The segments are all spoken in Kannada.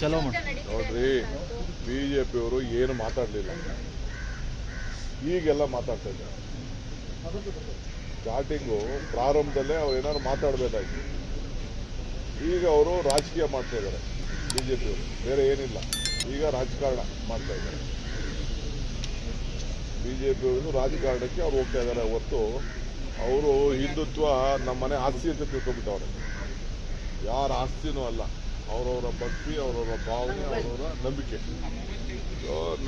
ಚಲೋ ನೋಡ್ರಿ. ಬಿ ಜೆ ಪಿಯವರು ಏನು ಮಾತಾಡಲಿಲ್ಲ. ಈಗೆಲ್ಲ ಮಾತಾಡ್ತಾ ಇದ್ದಾರೆ. ಸ್ಟಾರ್ಟಿಂಗು ಪ್ರಾರಂಭದಲ್ಲೇ ಅವ್ರು ಏನಾದ್ರು ಮಾತಾಡಬೇಕಾಗಿ ಈಗ ಅವರು ರಾಜಕೀಯ ಮಾಡ್ತಾ ಇದ್ದಾರೆ ಬಿ ಜೆ ಪಿಯವರು ಬೇರೆ ಏನಿಲ್ಲ. ಈಗ ರಾಜಕಾರಣ ಮಾಡ್ತಾ ಇದ್ದಾರೆ. ಬಿ ಜೆ ಪಿಯವರು ರಾಜಕಾರಣಕ್ಕೆ ಅವ್ರು ಹೋಗ್ತಾ ಇದ್ದಾರೆ. ಹೊತ್ತು ಅವರು ಹಿಂದುತ್ವ ನಮ್ಮನೆ ಆಸ್ತಿ ಅಂತ ತಿಳ್ಕೊಂಡ್ಬಿಟ್ಟವ್ರೆ. ಯಾರ ಆಸ್ತಿನೂ ಅಲ್ಲ. ಅವರವರ ಭಕ್ತಿ ಅವರವರ ಭಾವನೆ, ಅವರವರ ನಂಬಿಕೆ.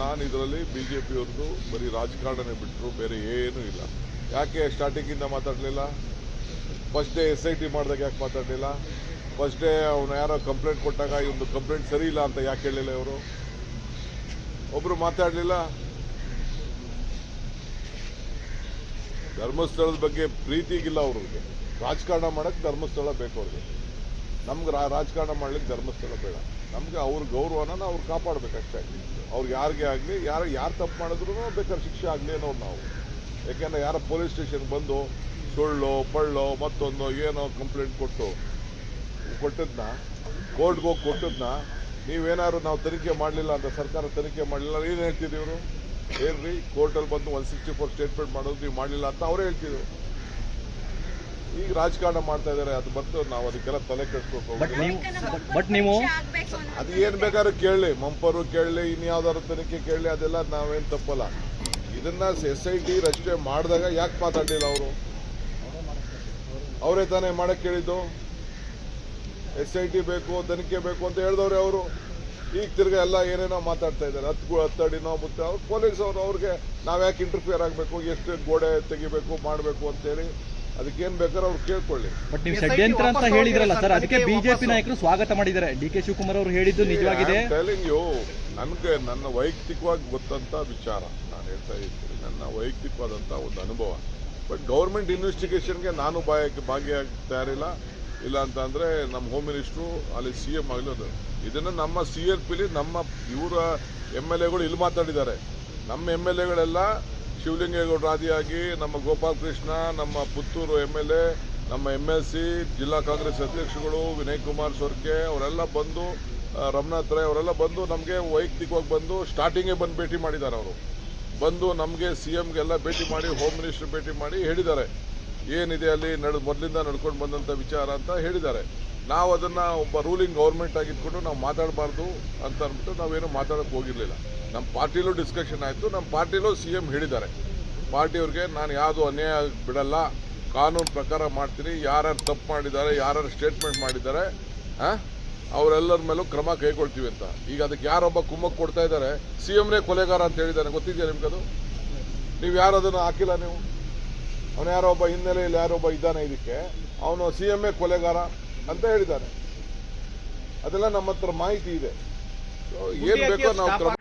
ನಾನು ಇದರಲ್ಲಿ ಬಿ ಜೆ ಪಿಯವ್ರದ್ದು ಬರೀ ರಾಜಕಾರಣನೇ ಬಿಟ್ಟರು ಬೇರೆ ಏನೂ ಇಲ್ಲ. ಯಾಕೆ ಸ್ಟಾರ್ಟಿಂಗಿಂದ ಮಾತಾಡಲಿಲ್ಲ? First day S I T ಮಾಡಿದಾಗ ಯಾಕೆ ಮಾತಾಡಲಿಲ್ಲ? ಫಸ್ಟ್ ಡೇ ಅವನು ಯಾರೋ ಕಂಪ್ಲೇಂಟ್ ಕೊಟ್ಟಾಗ ಈ ಒಂದು ಕಂಪ್ಲೇಂಟ್ ಸರಿ ಇಲ್ಲ ಅಂತ ಯಾಕೆ ಹೇಳಿಲ್ಲ ಇವರು? ಒಬ್ರು ಮಾತಾಡಲಿಲ್ಲ? ಧರ್ಮಸ್ಥಳದ ಬಗ್ಗೆ ಪ್ರೀತಿಗಿಲ್ಲ ಅವ್ರಿಗೆ. ರಾಜಕಾರಣ ಮಾಡಕ್ಕೆ ಧರ್ಮಸ್ಥಳ ಬೇಕು ಅವ್ರಿಗೆ. ನಮ್ಗೆ ರಾಜಕಾರಣ ಮಾಡ್ಲಿಕ್ಕೆ ಧರ್ಮಸ್ಥಳ ಬೇಡ. ನಮ್ಗೆ ಅವ್ರ ಗೌರವನ ಅವ್ರು ಕಾಪಾಡ್ಬೇಕಷ್ಟೇ ಅವ್ರಿಗೆ ಯಾರಿಗೆ ಆಗಲಿ, ಯಾರು ಯಾರು ತಪ್ಪು ಮಾಡಿದ್ರು ಬೇಕಾದ್ರೆ ಶಿಕ್ಷೆ ಆಗಲಿ ಅನ್ನೋರು ನಾವು. ಯಾಕೆಂದ್ರೆ ಯಾರ ಪೊಲೀಸ್ ಸ್ಟೇಷನ್ ಬಂದು ಸುಳ್ಳು, ಪಳ್ಳು, ಮತ್ತೊಂದು ಏನೋ ಕಂಪ್ಲೇಂಟ್ ಕೊಟ್ಟು ಕೊಟ್ಟದ್ನ ಕೋರ್ಟ್ಗೆ ಹೋಗಿ ಕೊಟ್ಟದ್ನ, ನೀವೇನಾದ್ರು ನಾವು ತನಿಖೆ ಮಾಡಲಿಲ್ಲ ಅಂತ ಸರ್ಕಾರ ತನಿಖೆ ಮಾಡಲಿಲ್ಲ ಏನು ಹೇಳ್ತಿದ್ದೀವ್ರು ಏನ್ರಿ? ಕೋರ್ಟಲ್ಲಿ ಬಂದು ಒನ್ ಸಿಕ್ಸ್ಟಿ ಫೋರ್ ಸ್ಟೇಟ್ಮೆಂಟ್ ಮಾಡೋದು ನೀವು ಮಾಡಲಿಲ್ಲ ಅಂತ ಅವರೇ ಹೇಳ್ತಿದ್ರು. ಈಗ ರಾಜಕಾರಣ ಮಾಡ್ತಾ ಇದ್ದಾರೆ ಅದು ಬಂತು ನಾವು ಅದಕ್ಕೆಲ್ಲ ತಲೆ ಕೆಡ್ಸ್ಬೇಕು ಬಟ್ ನೀವು ಅದು ಏನ್ ಬೇಕಾದ್ರೂ ಕೇಳಲಿ ಮಂಪರು ಕೇಳಲಿ ಇನ್ಯಾವ್ದಾದ್ರು ತನಿಖೆ ಕೇಳಲಿ ಅದೆಲ್ಲ ನಾವೇನ್ ತಪ್ಪಲ್ಲ. ಇದನ್ನ ಎಸ್ ಐ ಟಿ ರಚನೆ ಮಾಡಿದಾಗ ಯಾಕೆ ಮಾತಾಡಲಿಲ್ಲ ಅವರು? ಅವರೇ ತಾನೇ ಮಾಡಕ್ ಕೇಳಿದ್ದು ಎಸ್ ಐ ಟಿ ಬೇಕು ತನಿಖೆ ಬೇಕು ಅಂತ ಹೇಳಿದವ್ರೆ ಅವರು. ಈಗ ತಿರ್ಗ ಎಲ್ಲ ಏನೇನೋ ಮಾತಾಡ್ತಾ ಇದ್ದಾರೆ. ಹತ್ತು ಹತ್ತಡಿನೋ ಮುತ್ತೆ ಅವ್ರು ಪೊಲೀಸ್ ಅವರು ಅವ್ರಿಗೆ ನಾವು ಯಾಕೆ ಇಂಟರ್ಫಿಯರ್ ಆಗಬೇಕು ಎಷ್ಟು ಗೋಡೆ ತೆಗಿಬೇಕು ಮಾಡಬೇಕು ಅಂತೇಳಿ. ಅದಕ್ಕೇನ್ ಬೇಕಾದ್ರೆ ಅವ್ರು ಕೇಳ್ಕೊಳ್ಳಿ. ಬಟ್ ನೀವು ಷಡ್ಯಂತ್ರ ಅಂತ ಹೇಳಿದ್ರಲ್ಲ ಸರ್ ಅದಕ್ಕೆ ಬಿಜೆಪಿ ನಾಯಕರು ಸ್ವಾಗತ ಮಾಡಿದ್ದಾರೆ. ಡಿ ಕೆ ಶಿವಕುಮಾರ್ ಅವರು ಹೇಳಿದ್ದು ನಿಜವಾಗಿದೆ ನನಗೆ ನನ್ನ ವೈಯಕ್ತಿಕವಾಗಿ ಗೊತ್ತಂತ ವಿಚಾರ. ನಾನು ಹೇಳ್ತಾ ಇದ್ದೀನಿ ನನ್ನ ವೈಯಕ್ತಿಕವಾದಂಥ ಒಂದು ಅನುಭವ. ಬಟ್ ಗೌರ್ಮೆಂಟ್ ಇನ್ವೆಸ್ಟಿಗೇಷನ್ಗೆ ನಾನು ಬಾಯಕ್ಕೆ ಭಾಗಿಯಾಗಿ ತಯಾರಿಲ್ಲ ಇಲ್ಲ ಅಂತ ಅಂದ್ರೆ ನಮ್ಮ ಹೋಮ್ ಮಿನಿಸ್ಟ್ರು ಅಲ್ಲಿ ಸಿ ಎಂ ಅದು. ಇದನ್ನು ನಮ್ಮ ಸಿ ಎಲ್ ಪಿಲಿ ನಮ್ಮ ಇವರ ಎಂ ಎಲ್ ಎಗಳು ಇಲ್ಲಿ ಮಾತಾಡಿದ್ದಾರೆ. ನಮ್ಮ ಎಂ ಎಲ್ ಎಗಳೆಲ್ಲ ಶಿವಲಿಂಗೇಗೌಡರು ಆದಿಯಾಗಿ ನಮ್ಮ ಗೋಪಾಲ್ ಕೃಷ್ಣ, ನಮ್ಮ ಪುತ್ತೂರು ಎಂ ಎಲ್ ಎ, ನಮ್ಮ ಎಂ ಎಲ್ ಸಿ, ಜಿಲ್ಲಾ ಕಾಂಗ್ರೆಸ್ ಅಧ್ಯಕ್ಷಗಳು ವಿನಯ್ ಕುಮಾರ್ ಸೊರ್ಕೆ, ಅವರೆಲ್ಲ ಬಂದು ರಮನಾಥ್ ರೈ ಅವರೆಲ್ಲ ಬಂದು ನಮಗೆ ವೈಯಕ್ತಿಕವಾಗಿ ಬಂದು ಸ್ಟಾರ್ಟಿಂಗೇ ಬಂದು ಭೇಟಿ ಮಾಡಿದ್ದಾರೆ ಅವರು. ಬಂದು ನಮಗೆ ಸಿ ಎಮ್ಗೆಲ್ಲ ಭೇಟಿ ಮಾಡಿ, ಹೋಮ್ ಮಿನಿಸ್ಟರ್ ಭೇಟಿ ಮಾಡಿ ಹೇಳಿದ್ದಾರೆ. ಏನಿದೆ ಅಲ್ಲಿ ನಡ್, ಮೊದಲಿಂದ ನಡ್ಕೊಂಡು ಬಂದಂಥ ವಿಚಾರ ಅಂತ ಹೇಳಿದ್ದಾರೆ. ನಾವು ಅದನ್ನು ಒಬ್ಬ ರೂಲಿಂಗ್ ಗೌರ್ಮೆಂಟ್ ಆಗಿದ್ಕೊಂಡು ನಾವು ಮಾತಾಡಬಾರ್ದು ಅಂತ ಅಂದ್ಬಿಟ್ಟು ನಾವೇನು ಮಾತಾಡೋಕ್ಕೆ ಹೋಗಿರ್ಲಿಲ್ಲ. ನಮ್ಮ ಪಾರ್ಟಿಲೂ ಡಿಸ್ಕಷನ್ ಆಯಿತು. ನಮ್ಮ ಪಾರ್ಟಿಲೂ ಸಿ ಎಂ ಹೇಳಿದ್ದಾರೆ. ಪಾರ್ಟಿಯವ್ರಿಗೆ ನಾನು ಯಾವುದು ಅನ್ಯಾಯ ಬಿಡಲ್ಲ. ಕಾನೂನು ಪ್ರಕಾರ ಮಾಡ್ತೀನಿ. ಯಾರ್ಯಾರು ತಪ್ಪು ಮಾಡಿದ್ದಾರೆ ಯಾರ್ಯಾರು ಸ್ಟೇಟ್ಮೆಂಟ್ ಮಾಡಿದ್ದಾರೆ? ಅವರೆಲ್ಲರ ಮೇಲೂ ಕ್ರಮ ಕೈಗೊಳ್ತೀವಿ ಅಂತ. ಈಗ ಅದಕ್ಕೆ ಯಾರೊಬ್ಬ ಕುಮ್ಮಕ್ಕೆ ಕೊಡ್ತಾ ಇದ್ದಾರೆ ಸಿ ಎಂನೇ ಕೊಲೆಗಾರ ಅಂತ ಹೇಳಿದ್ದಾರೆ. ಗೊತ್ತಿದೆಯಾ ನಿಮ್ಗದು ನೀವು ಯಾರು ಅದನ್ನು ಹಾಕಿಲ್ಲ ನೀವು? ಅವನು ಯಾರೋ ಒಬ್ಬ ಹಿನ್ನೆಲೆಯಲ್ಲಿ ಯಾರೊಬ್ಬ ಇದ್ದಾನೆ ಇದಕ್ಕೆ. ಅವನು ಸಿ ಎಂ ಎ ಕೊಲೆಗಾರ ಅಂತ ಹೇಳಿದ್ದಾನೆ ಅದೆಲ್ಲ ನಮ್ಮ ಹತ್ರ ಮಾಹಿತಿ ಇದೆ. ಏನು ಏನ್ ಬೇಕೋ ನಾವು ಕ್ರಮ